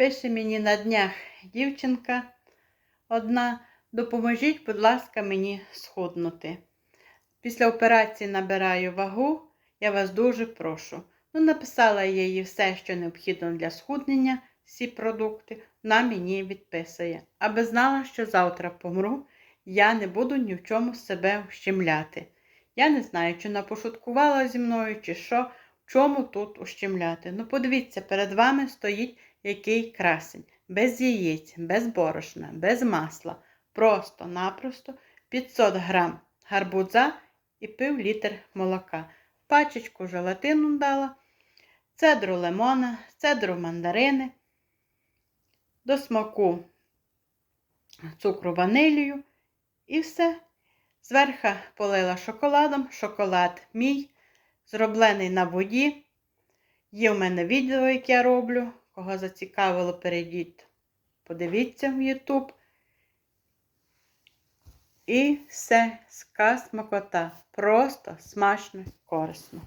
Пише мені на днях дівчинка одна. Допоможіть, будь ласка, мені схуднути. Після операції набираю вагу, я вас дуже прошу. Ну, написала я їй все, що необхідно для схуднення, всі продукти, вона мені відписує. Аби знала, що завтра помру, я не буду ні в чому себе ущемляти. Я не знаю, чи вона пошуткувала зі мною, чи що, чому тут ущемляти. Ну, подивіться, перед вами стоїть який красень, без яєць, без борошна, без масла, просто-напросто 500 грам гарбуза і пів літр молока. Пачечку желатину дала, цедру лимона, цедру мандарини, до смаку цукру ванилію і все. Зверху полила шоколадом, шоколад мій, зроблений на воді. Є в мене відео, яке я роблю. Кого зацікавило, перейдіть, подивіться в YouTube. І все, сказ смакота. Просто смачно, корисно.